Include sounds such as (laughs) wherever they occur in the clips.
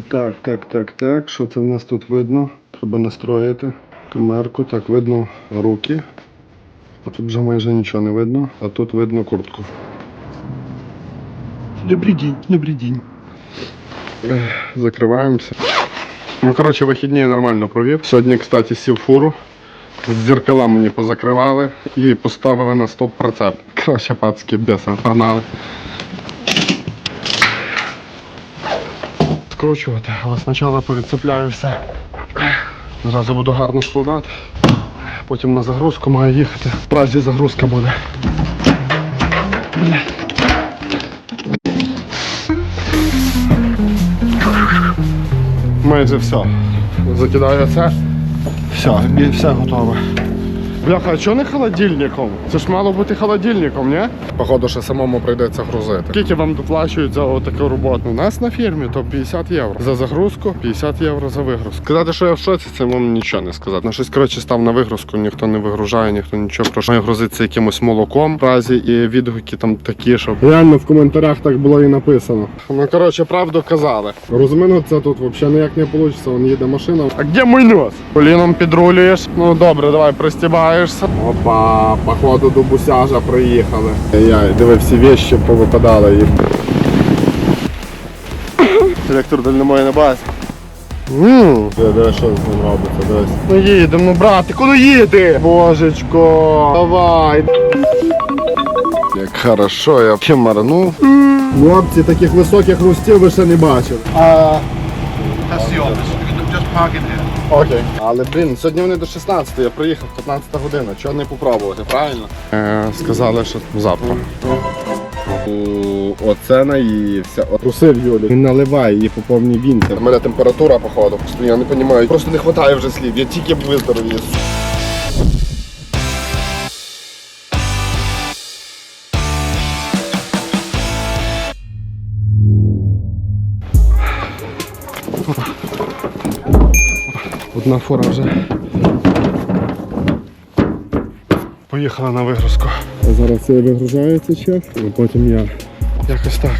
Так, так, так, так. Що це в нас тут видно? Треба настроїти камерку. Так, видно руки. А тут вже майже нічого не видно, а тут видно куртку. Добрий день, добрий день. Закриваємося. Ну, коротше, вихідні я нормально провів. Сьогодні, кстати, сів фуру. Зеркала мені позакривали і поставили на стоп прицеп. Коротше, пацки беса погнали. Скручувати, але спочатку перецепляю все. Зразу буду гарно складати. Потім на загрузку маю їхати. В Празі загрузка буде. Майже все. Закидаю це. Все, і все готове. Бляха, а чого не холодильником? Це ж мало бути холодильником, ні? Походу, що самому прийдеться грузити. Скільки вам доплачують за таку роботу? У нас на фірмі то 50 євро. За загрузку 50 євро за вигрузку. Сказати, що я в шоці, це вам нічого не сказати. На щось коротше став на вигрузку, ніхто не вигружає, ніхто нічого. Просто має грузитися якимось молоком в разі і відгуки там такі, що реально в коментарях так було і написано. Ну коротше, правду казали. Розминутися тут взагалі ніяк не вийде, вон їде машина. А де мій нос? Коліном підрулюєш. Ну добре, давай пристібаєшся. Опа, походу до бусяжа приїхали. Я диви, всі вещи повипадали і. Директор дальномої на базі. Ммм, диви, що з ним робиться, дивись. Ну їдемо, ну брати, куди їди? Божечко, давай. Як хорошо, я ще марнув. Хлопці, таких високих ростів ви ще не бачили. А, That's the office. You can Окей. Але блін, сьогодні вони до 16, я приїхав 15 година. Чого не попробувати, правильно? Е, сказали, що завтра. Оце наївся. Трусив Юлі. Він наливає її по повній вінці. У мене температура, походу. Я не розумію. Просто не вистачає вже слів. Я тільки виздоровію. Одна фора вже поїхала на вигрузку. Зараз це вигружається чек, а потім я. Якось так.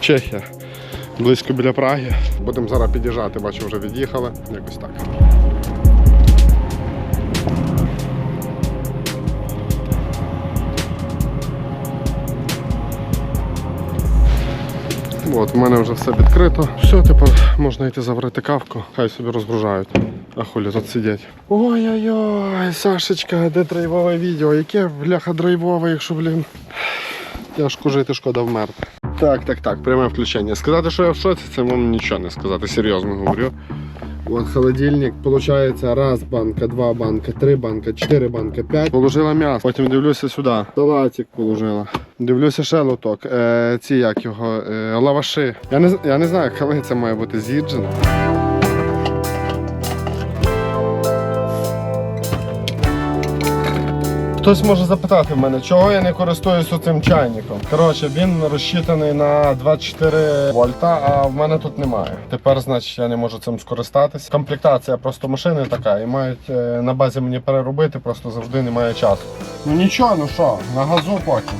Чехія. Близько біля Праги. Будемо зараз під'їжджати, бачу, вже від'їхали. Якось так. От, у мене вже все відкрито. Все, тепер можна йти заварити кавку, хай собі розгружають. А хулі тут сидять. Ой-ой-ой, Сашечка, де драйвове відео? Яке бляха драйвове, якщо, блін. Тяжко жити, шкода вмерти. Так, так, так, пряме включення. Сказати, що я в шоці, це вам нічого не сказати, серйозно говорю. От холодильник, виходить, раз банка, два банка, три банка, чотири банка, п'ять. Положила м'ясо. Потім дивлюся сюди. Салатик положила. Дивлюся ще лоток. Е, ці як його, е, лаваши. Я не, я не знаю, коли це має бути з'їджено. Хтось може запитати в мене, чого я не користуюся цим чайником. Коротше, він розчитаний на 24 вольта, а в мене тут немає. Тепер, значить, я не можу цим скористатися. Комплектація просто машини така, і мають е, на базі мені переробити, просто завжди немає часу. Ну нічого, ну що, на газу потім.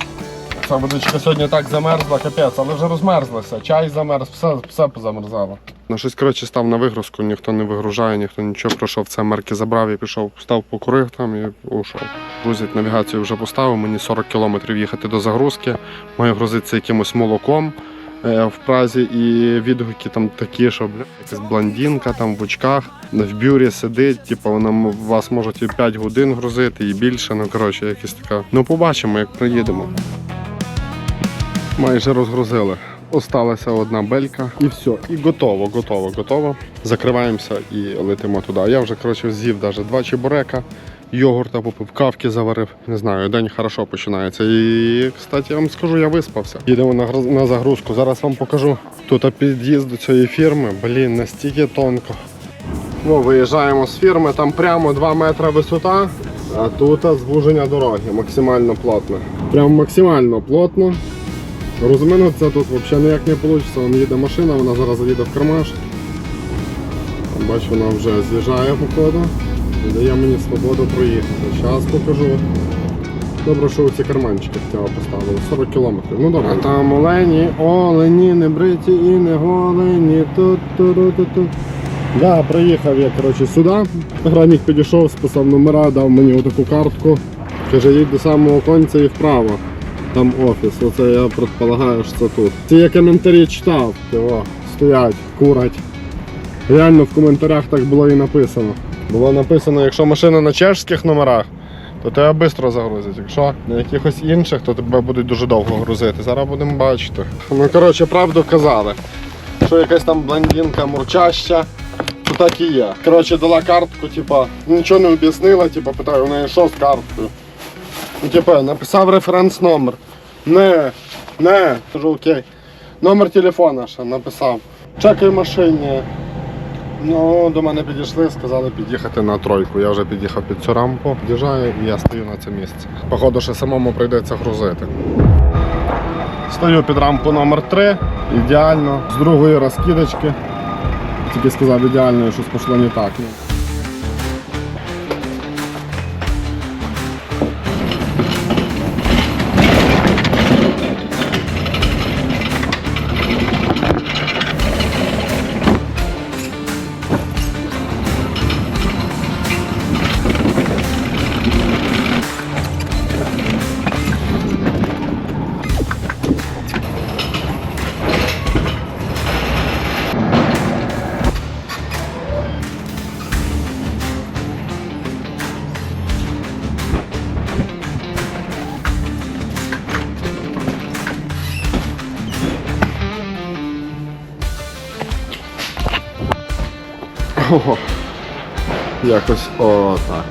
Ця водичка сьогодні так замерзла, капець, але вже розмерзлася. Чай замерз, все, все позамерзало. На щось коротше став на вигрузку, ніхто не вигружає, ніхто нічого пройшов. Це мерки забрав і пішов, став покурив там і ушов. Грузить навігацію вже поставив, мені 40 кілометрів їхати до загрузки. Маю грузитися якимось молоком е, в Празі і відгуки там такі, що бля, якась блондинка там в очках в бюрі сидить, типу вона вас можуть і 5 годин грузити, і більше. Ну коротше, якась така. Ну побачимо, як приїдемо. Майже розгрузили. Осталася одна белька і все. І готово, готово, готово. Закриваємося і летимо туди. Я вже коротше з'їв навіть два чебурека, йогурта попив, кавки заварив. Не знаю, день хорошо починається. І, кстати, я вам скажу, я виспався. Їдемо на, на загрузку. Зараз вам покажу. Тут під'їзд до цієї фірми. Блін, настільки тонко. Ну, виїжджаємо з фірми, там прямо 2 метри висота, а тут звуження дороги, максимально плотно. Прям максимально плотно. Розминутися тут взагалі ніяк не вийде. Вон їде машина, вона зараз заїде в кармаш. Бачу, вона вже з'їжджає походу. і Дає мені свободу проїхати. Зараз покажу. Добре, що ці карманчики в цього поставили. 40 кілометрів. Ну добре. А там олені, олені, не бриті і не голені. Ту-ту-ру-ту-ту. Я приїхав я коротше, сюди. Гранік підійшов, списав номера, дав мені таку картку. Каже, їдь до самого конця і вправо. Там офіс. Оце я предполагаю, що це тут. Ці я коментарі читав. Його стоять, курять. Реально в коментарях так було і написано. Було написано, якщо машина на чешських номерах, то тебе швидко загрузять. Якщо на якихось інших, то тебе будуть дуже довго грузити. Зараз будемо бачити. Ну, коротше, правду казали. Що якась там блондинка мурчаща, то так і є. Коротше, дала картку, типа, нічого не об'яснила, типа, питаю, у неї що з карткою. Ну, типа, написав референс номер. Не, не, кажу окей. Номер телефона ще написав. Чекай машині. Ну, до мене підійшли, сказали під'їхати на тройку. Я вже під'їхав під цю рампу, під'їжджаю і я стою на це місце. Походу, ще самому прийдеться грузити. Стою під рампу номер 3 ідеально, з другої розкидочки. Тільки сказав ідеально, щось пішло не так. Ого. Якось отак.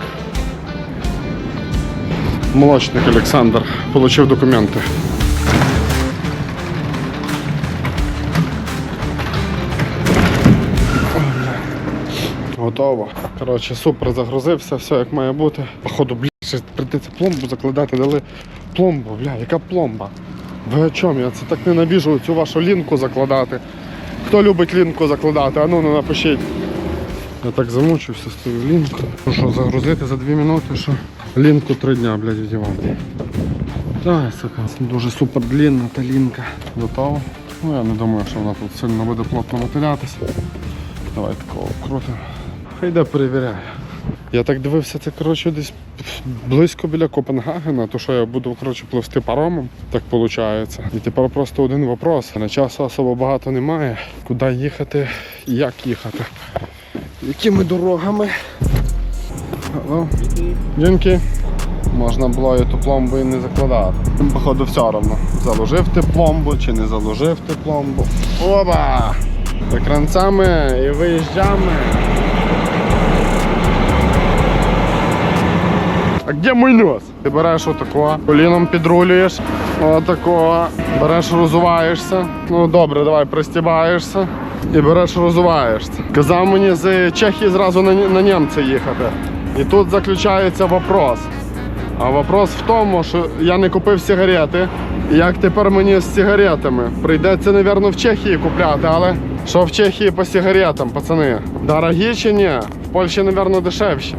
Молочник Олександр отримав документи. Готово. Коротше, супер загрузився, все як має бути. Походу, бля, ще прийдеться пломбу закладати, дали пломбу, бля, яка пломба? Ви о чому? Я це так ненавіжу цю вашу лінку закладати. Хто любить лінку закладати? А ну, ну напишіть. Я так замучився з тою лінкою. Ну що, загрузити за 2 минути, що лінку 3 дня, блядь, відівати. Так, сука, дуже супер длінна та лінка. Готово. Ну я не думаю, що вона тут сильно буде плотно мотилятися. Давай такого крутимо. Хай йде перевіряє. Я так дивився, це коротше десь близько біля Копенгагена, то що я буду коротше, пливсти паромом, так виходить. І тепер просто один вопрос. На часу особо багато немає. Куди їхати і як їхати. Якими дорогами? Дякую. Можна було і ту пломбу і не закладати. Походу все одно. Заложив ти пломбу чи не заложив ти пломбу. Оба! Екранцями і виїжджами. А де мій нос? Ти береш отако, коліном підрулюєш, отако, береш, розуваєшся. Ну добре, давай пристібаєшся і береш, розуваєшся. Казав мені з Чехії зразу на, на німця їхати. І тут заключається вопрос. А вопрос в тому, що я не купив сигарети. Як тепер мені з сигаретами? Прийдеться, мабуть, в Чехії купляти, але що в Чехії по сигаретам, пацани? Дорогі чи ні? В Польщі, мабуть, дешевші.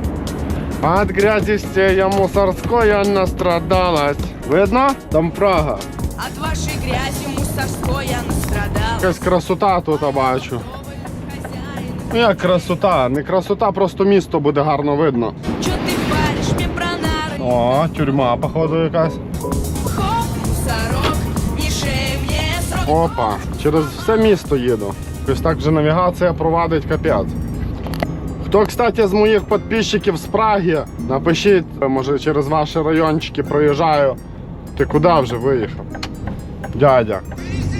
От грязистея мусорская настрадалась. Видно? Там Прага. От вашей грязи мусорской я настрадалась. Якась красота тут я бачу. Хозяин, Ну як красота? Не красота, просто місто буде гарно видно. чё ты паришь мне про нары? О, тюрма, походу, якась. Хоп, мусорок, не шей мне срок. Опа, через все місто їду. Ось так же навігація провадить капець. Хто, кстати, з моїх підписчиків з Праги, напишіть, може через ваші райончики проїжджаю. Ти куди вже виїхав? Дядя.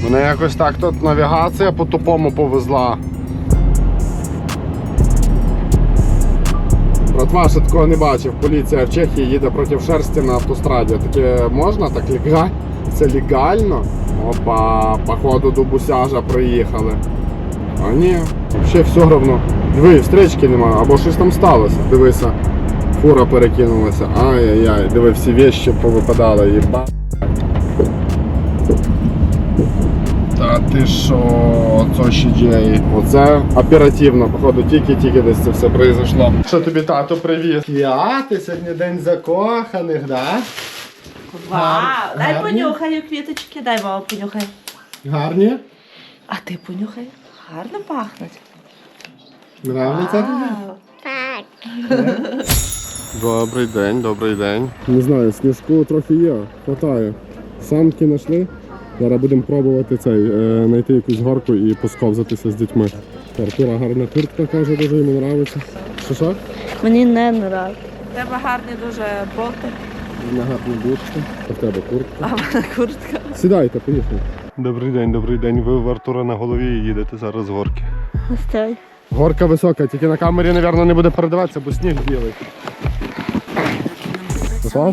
Мене якось так тут навігація по тупому повезла. Братва, ще такого не бачив. Поліція в Чехії їде проти шерсті на автостраді. Таке можна? Так легально? Це легально? Опа, походу до Бусяжа приїхали. А ні, взагалі все одно. Диви, встречки немає, або щось там сталося. Дивися, фура перекинулася. Ай-яй-яй, диви, всі вещи повипадали, їба. Ти що, це ще діє? Оце оперативно, походу, тільки-тільки десь це все произошло. Що тобі тато привіз? Я? Ти сьогодні день закоханих, да? Вау! Дай Гарні? понюхаю квіточки, дай мама понюхай. Гарні? А ти понюхай. Гарно пахнуть. Нравиться Вау. Добрий день, добрий день. Не знаю, сніжку трохи є, хватає. Самки знайшли. Зараз будемо пробувати цей, е, знайти якусь горку і посковзатися з дітьми. Артура гарна куртка каже, дуже йому подобається. Що що? Мені не. У тебе гарні дуже боти, На гарні бутки. А в тебе куртка. а в мене куртка. Сідайте, поїхали. Добрий день, добрий день. Ви в Артура на голові і їдете зараз з горки. Стой. Горка висока, тільки на камері, мабуть, не буде передаватися, бо сніг білий. Пішла?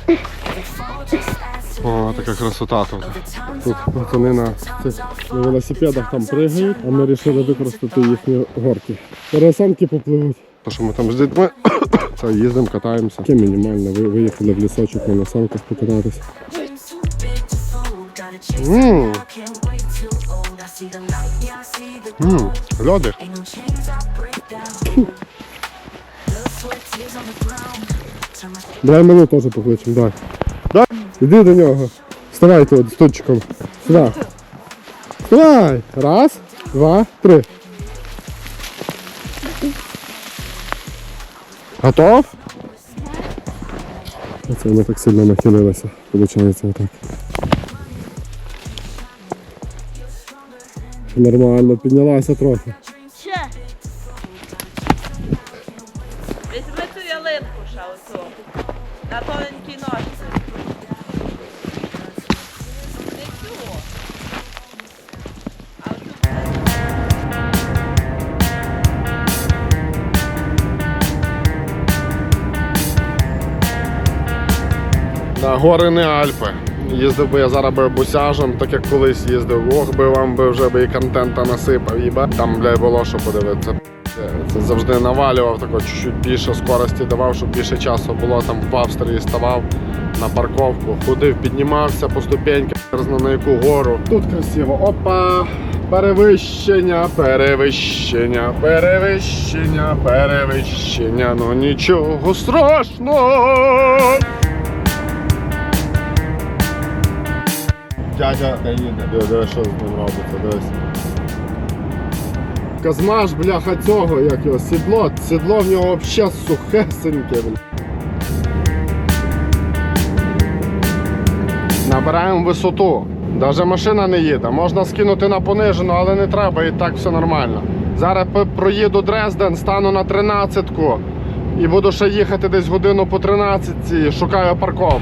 О, така красота тут. Тут пацани на, на велосипедах там пригають, а ми вирішили використати їхні горки. Пересамки попливуть. То, що ми там з дітьми (coughs) це їздимо, катаємося. Таке мінімально. Ви виїхали в лісочок на санках покататися. dreams too big to fold. Gotta chase Мм, I can't wait too old. I see the light, yeah, I see the мм, gold. льоди. Давай мене теж покличемо, дай. Іди до нього. Вставай тут стульчиком. Сюди. Вставай. Раз, два, три. Готов? Оце ми так сильно нахилилися. Получається отак. Нормально, піднялася трохи. Гори не Альпи. Їздив би я зараз би бусяжем, так як колись їздив. Ох би вам би вже би і контента насипав, їба. Там, бля, було що подивитися. Це завжди навалював тако чуть-чуть більше скорості давав, щоб більше часу було там в Австрії ставав на парковку, ходив, піднімався по ступеньках, не на яку гору. Тут красиво. Опа! Перевищення, перевищення, перевищення, перевищення. Ну нічого страшного. Дядя їде. Диви, диви, що з ним робиться, дивись. Казмаш, бляха, цього, як його, сідло. Сідло в нього взагалі сухесеньке. бля. Набираємо висоту. Навіть машина не їде. Можна скинути на понижену, але не треба, і так все нормально. Зараз проїду Дрезден, стану на 13-ку і буду ще їхати десь годину по 13 шукаю парковку.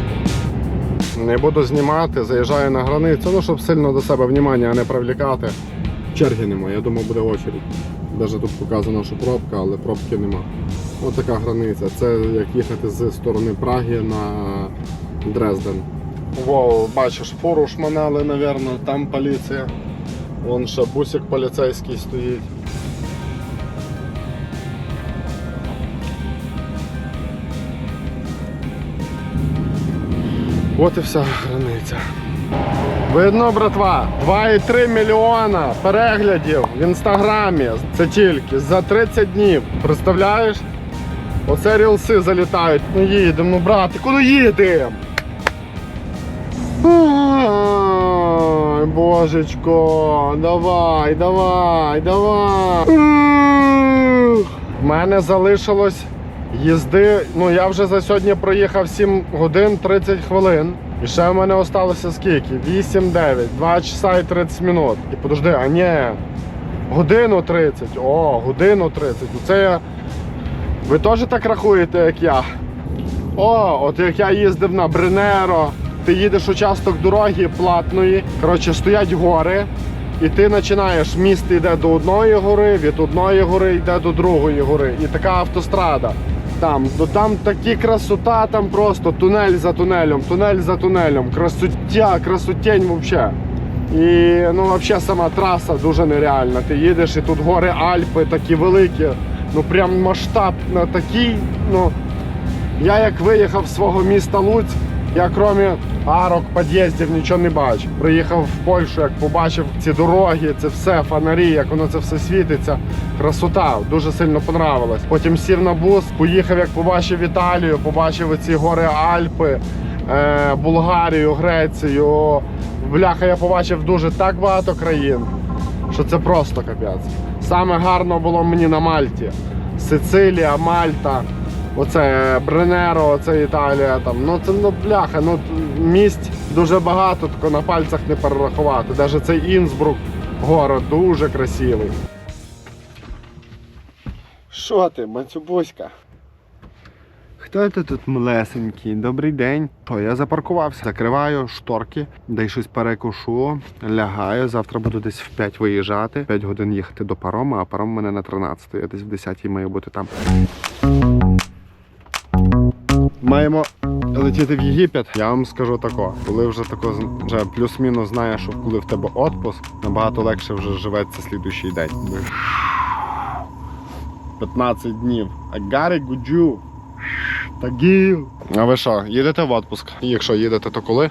Не буду знімати, заїжджаю на границю, ну щоб сильно до себе внимання не привлікати. Черги немає, я думав буде очередь. Навіть тут показано, що пробка, але пробки нема. Ось така границя. Це як їхати з сторони Праги на Дрезден. Воу, бачиш, фуру шманали, напевно, там поліція. Вон ще бусик поліцейський стоїть. От і вся границя. Видно, братва, 2,3 мільйона переглядів в інстаграмі. Це тільки за 30 днів. Представляєш? Оце рілси залітають. Ну їдемо, ну брати, куди їдемо? Ай, божечко, давай, давай, давай. В мене залишилось їзди. Ну я вже за сьогодні проїхав 7 годин 30 хвилин. І ще в мене осталося скільки? 8-9, 2 часа і 30 минут. І подожди, а ні. Годину 30. О, годину 30. Ну Це я. Ви теж так рахуєте, як я? О, от як я їздив на Бренеро, ти їдеш участок дороги платної. Коротше, стоять гори, і ти починаєш. Міст йде до одної гори, від одної гори йде до другої гори. І така автострада. Там. Ну там такі красота, там просто тунель за тунелем, тунель за тунелем. Красоття, красотень взагалі. І ну, взагалі сама траса дуже нереальна. Ти їдеш і тут гори Альпи такі великі. Ну прям масштаб на такий. Ну, я як виїхав з свого міста Луць, я крім арок, під'їздів нічого не бачив. Приїхав в Польщу, як побачив ці дороги, це все, фонарі, як воно це все світиться. Красота, дуже сильно понравилось. Потім сів на бус, поїхав, як побачив Італію, побачив ці гори Альпи, е, Болгарію, Грецію. Бляха, я побачив дуже так багато країн, що це просто капець. Саме гарно було мені на Мальті. Сицилія, Мальта. Оце Бренеро, оце Італія. Там. Ну це ну бляха, ну місць дуже багато, тако на пальцях не перерахувати. Навіть цей Інсбрук, город, дуже красивий. Що ти, Мацюбуська? Хто ти тут малесенький? Добрий день. То я запаркувався. Закриваю шторки, дай щось перекушу, лягаю. Завтра буду десь в 5 виїжджати. 5 годин їхати до парома, а паром у мене на 13. Я десь в 10 маю бути там. Маємо летіти в Єгипет. Я вам скажу тако, коли вже тако вже плюс-мінус знаєш, що коли в тебе отпуск, набагато легше вже живеться слідуючий день. 15 днів. Агарі гуджу. Тагіл. А ви що, їдете в отпуск? Якщо їдете, то коли?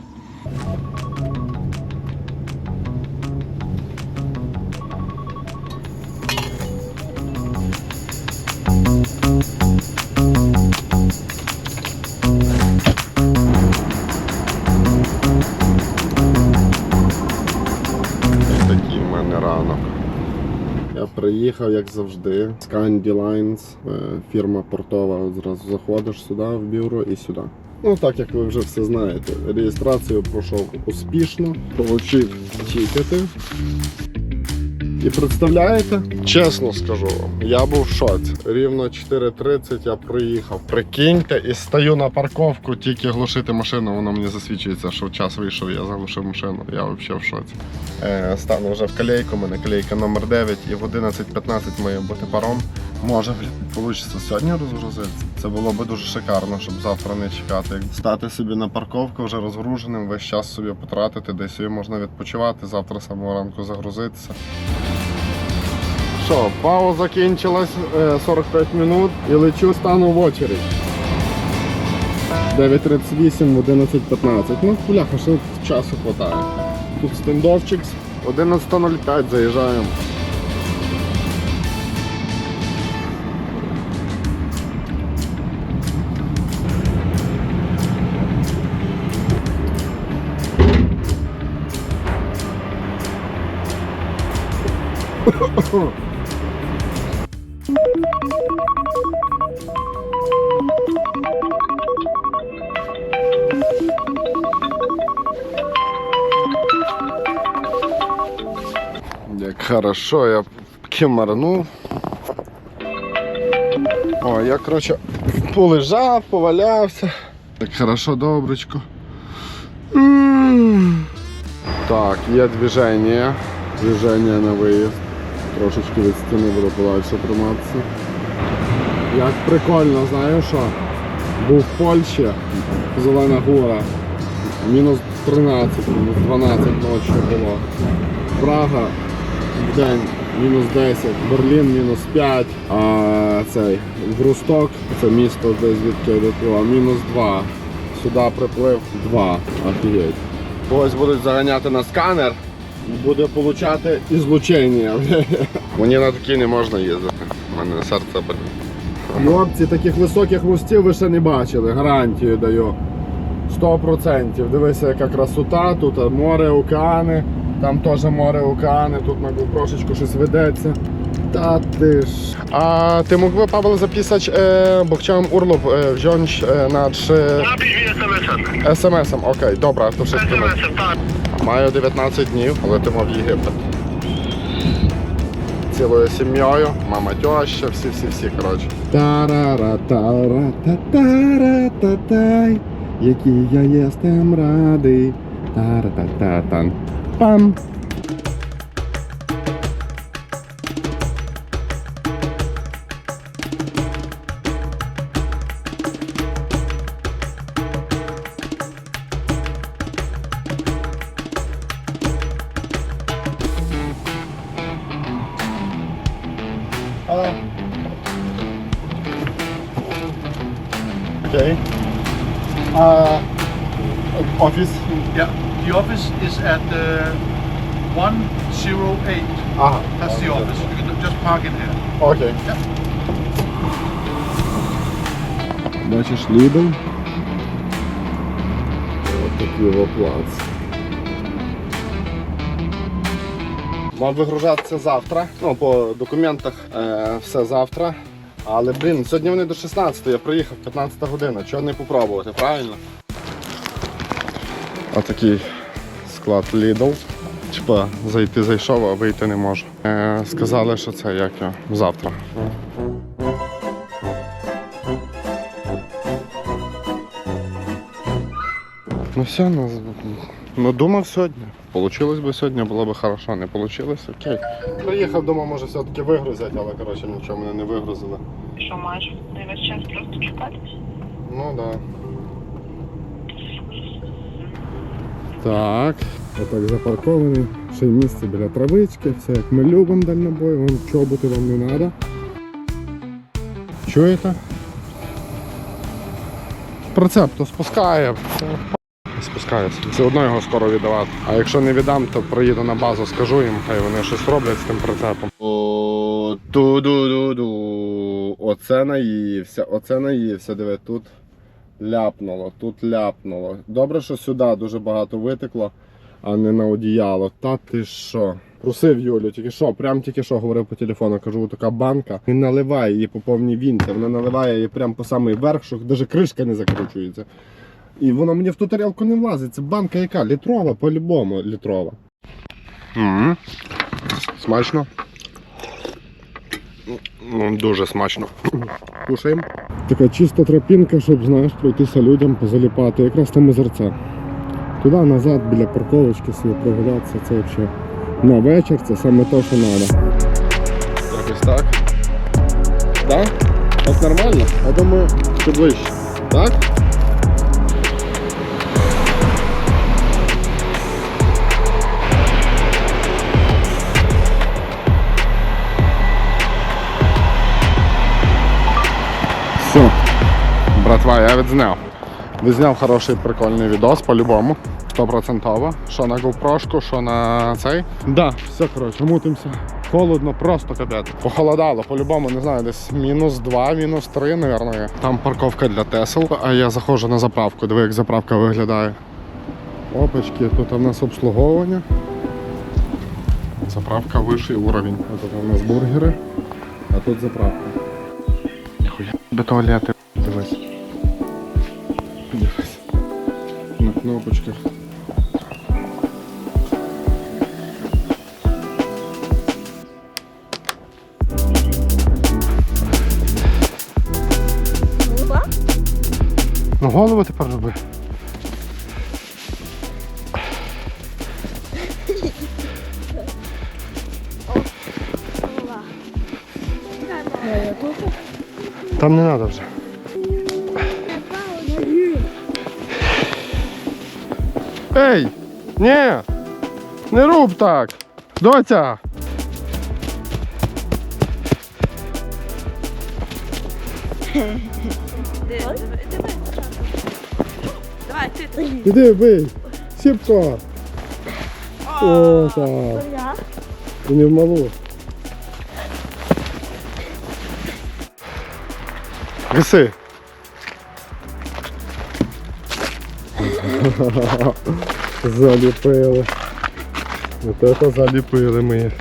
Приїхав, як завжди, Scandi Lines, е, фірма портова. Зразу заходиш сюди в бюро і сюди. Ну, так як ви вже все знаєте, реєстрацію пройшов успішно, отримав тікети. І представляєте? Чесно скажу вам, я був в шоці. Рівно 4.30 я приїхав. Прикиньте, і стою на парковку, тільки глушити машину, воно мені засвідчується, що час вийшов, я заглушив машину. Я взагалі в шоці. Е, стану вже в колейку, у мене колейка номер 9 і в 11.15 має бути паром. Може, вийде сьогодні розгрузитися. Це було би дуже шикарно, щоб завтра не чекати. Стати собі на парковку вже розгруженим, весь час собі потратити, десь собі можна відпочивати, завтра самого ранку загрузитися. Що, пауза закінчилась е, 45 минут і лечу стану в очередь. 9.38 в 11.15. Ну, бляха, ще часу хватає. Тут стендовчик, 11.05 заїжджаємо. Як (laughs) хорошо, я кимарнув. О, я, коротше, полежав, повалявся. Так хорошо, доброчко. Так, є движення. Движення на виїзд. Трошечки від стіни буду подальше триматися. Як прикольно, знаєш що? Був в Польщі, Зелена гора. Мінус 13, мінус 12 ночі було. Прага день мінус 10, Берлін мінус 5, а цей Грусток, це місто десь звідки я мінус 2. Сюди приплив 2. Офігеть. Ось будуть заганяти на сканер буде получати ізлучення. (laughs) Мені на такі не можна їздити. У мене серце болить. Хлопці, таких високих мостів ви ще не бачили, гарантію даю. 100%. Дивися, яка красота, тут море, океани, там теж море, океани, тут на GoPro щось ведеться. Та ти ж. A ty mógłby Paweł zapisać e, bo chciałem urlop e, wziąć e, na trzy Napisz mi SMS-em. SMS-em. Okej, dobra, to wszystko. SMS-em, tak. Маю 19 днів, летимо в Єгипет. Цілою сім'єю, мама тьоща, всі-всі-всі, коротше. тарара тара та тара та тай який я єстем радий. тара та та тан Um, Окей. Бачиш Lidl. Ось такий його плац. Мав вигружатися завтра. Ну, по документах е, все завтра. Але, блін, сьогодні вони до 16, я приїхав 15 година. Чого не попробувати, правильно? Отакий склад Lidl. Типа зайти зайшов, а вийти не можу. Е, сказали, що це як його, завтра. Ну все, ну, ну думав сьогодні. Получилось би сьогодні, було б хорошо, не получилось, окей. Приїхав, думав, може все-таки вигрузять, але коротше нічого мене не вигрузили. Що маєш на весь час просто чекати? Ну да. Так. Отак запаркований. Ще й місце біля травички, все як ми любимо дальнобой, вон чоботи вам не треба. Чуєте? Прицеп то спускає. Спускається. Все одно його скоро віддавати. А якщо не віддам, то приїду на базу, скажу їм, хай вони щось роблять з тим прицепом. О, ту-ду-ду-ду. Оце наївся, оце наївся. Диви, тут ляпнуло, тут ляпнуло. Добре, що сюди дуже багато витекло, а не на одіяло. Та ти що? Просив Юлю, тільки що, прям тільки що говорив по телефону, кажу, така банка. Не наливає її по повній вінці, вона наливає її прямо по самий верх, що навіть кришка не закручується. І вона мені в ту тарілку не влазить. Це банка яка? Літрова, по-любому літрова. м Смачно. Ну, дуже смачно. Кушаємо. Така чиста тропінка, щоб знаєш, пройтися людям, позаліпати. Якраз там озерця. Туди назад біля парковочки собі прогулятися, це взагалі на вечір, це саме те, що треба. Якось так. Так? Так нормально? Я думаю, що ближче. Так? Братва, я відзняв. Відзняв хороший прикольний відос по-любому. Стопроцентово. Що на GoPro, що на цей. Да, все, коротше, мутимося. Холодно, просто капець. Похолодало, по-любому, не знаю, десь мінус 2, мінус 3, мабуть. Там парковка для Тесл, а я заходжу на заправку. Диви, як заправка виглядає. Опачки, тут у нас обслуговування. Заправка вищий уровень. Тут у нас бургери, а тут заправка. Ніхуя до туалети. Дивись. Дивись. На кнопочках. Ну голову тепер роби. Там не треба вже. Ей! Ні! Не руб так! Доця! Іди бий! Сіпко! О, так! І не в малу. Виси! (laughs) Заліпили. Это заліпили ми їх.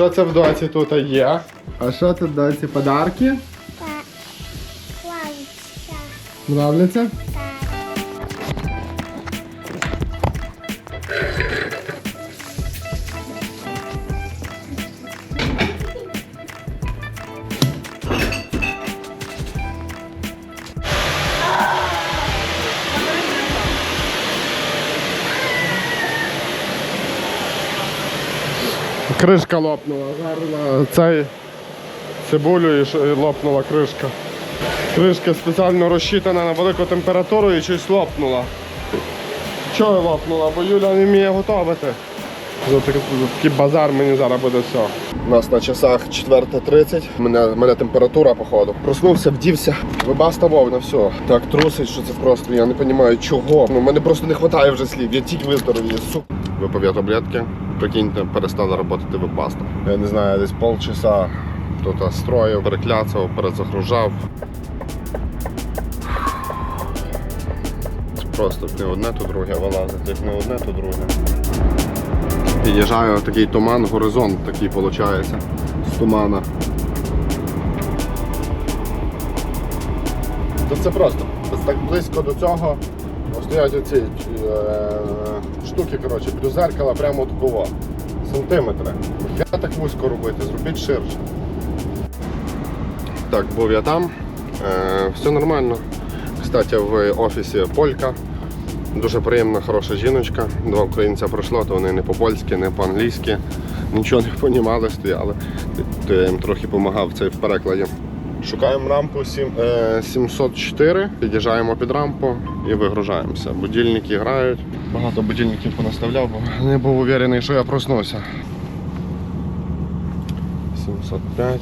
Що це в доці тут є? А що тут в доці подарки? Нравляться? Кришка лопнула. Гарна цей цибулю і лопнула кришка. Кришка спеціально розчитана на велику температуру і щось лопнула. Чого лопнула? Бо Юля не вміє готувати. За такий, базар мені зараз буде все. У нас на часах 4.30. Мене, мене температура, походу. Проснувся, вдівся. Вибаста вовна, все. Так трусить, що це просто. Я не розумію чого. Ну, мене просто не вистачає вже слів. Я тільки виздоровію, сука. Випив таблетки. Прикиньте, перестала працювати вебаста. Я не знаю, десь полчаса тут строїв, перекляцав, перезагружав. Просто не одне, то друге вилазить, як не одне, то друге. Під'їжджаю такий туман, горизонт такий виходить з тумана. Це просто. Так близько до цього стоять оці е, штуки, коротше, біля зеркала прямо такого. Сантиметри. Я так вузько робити, зробіть ширше. Так, був я там. Е, все нормально. Кстати, в офісі Полька. Дуже приємна, хороша жіночка. Два українця пройшло, то вони не по-польськи, не по-англійськи, нічого не понімали, стояли. То я їм трохи допомагав це в перекладі. Шукаємо рампу сім- е, 704, під'їжджаємо під рампу і вигружаємося. Будильники грають. Багато будильників понаставляв, бо не був уверений, що я проснуся. 705.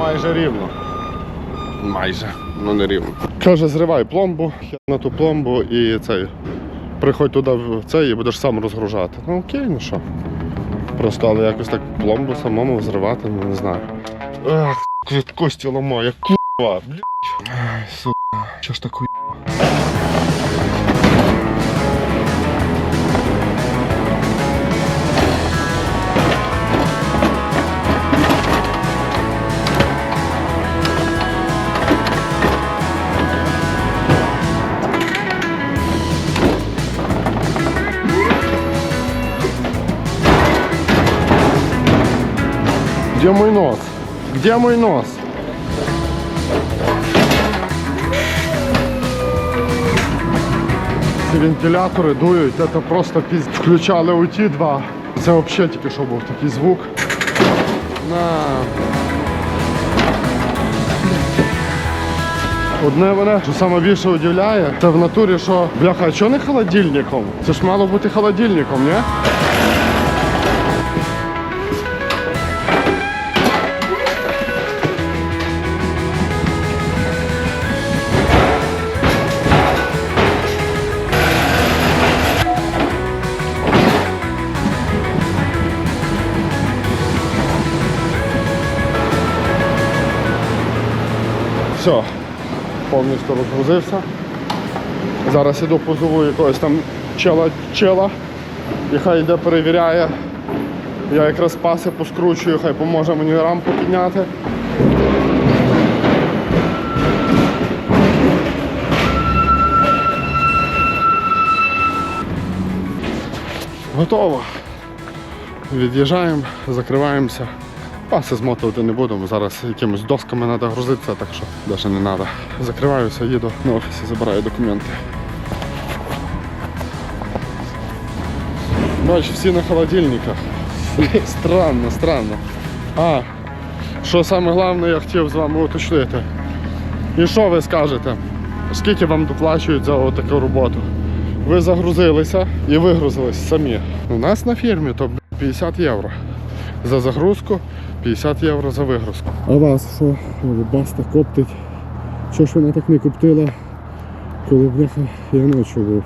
Майже рівно. Майже, ну не рівно. Каже, зривай пломбу, на ту пломбу і цей. Приходь туди в цей і будеш сам розгружати. Ну окей, ну що. Просто але якось так пломбу самому взривати, ну не знаю. Ах, від кості ламає, курва, блядь. Сука, що ж таке? Где мой нос? Где мой нос? Ці вентилятори дують, це просто пізд. Включали у ті два. Це взагалі тільки що був такий звук. На. Одне мене, що саме більше удивляє, це в натурі, що бляха, а чого не холодильником? Це ж мало бути холодильником, ні? Повністю розгрузився. Зараз іду позову якогось там чела чела. І хай йде перевіряє. Я якраз паси поскручую, хай поможе мені рамку підняти. Готово. Від'їжджаємо, закриваємося. Паси змотувати не будемо. Зараз якимись досками треба грузитися, так що навіть не треба. Закриваюся, їду на офісі, забираю документи. Бач, всі на холодильниках. Странно, странно. А, що саме головне, я хотів з вами уточнити. І що ви скажете? Скільки вам доплачують за таку роботу? Ви загрузилися і вигрузились самі. У нас на фірмі то 50 євро. За загрузку 50 євро за вигрузку. А вас що? Баста коптить. Що ж вона так не коптила, коли бляха я ночі був?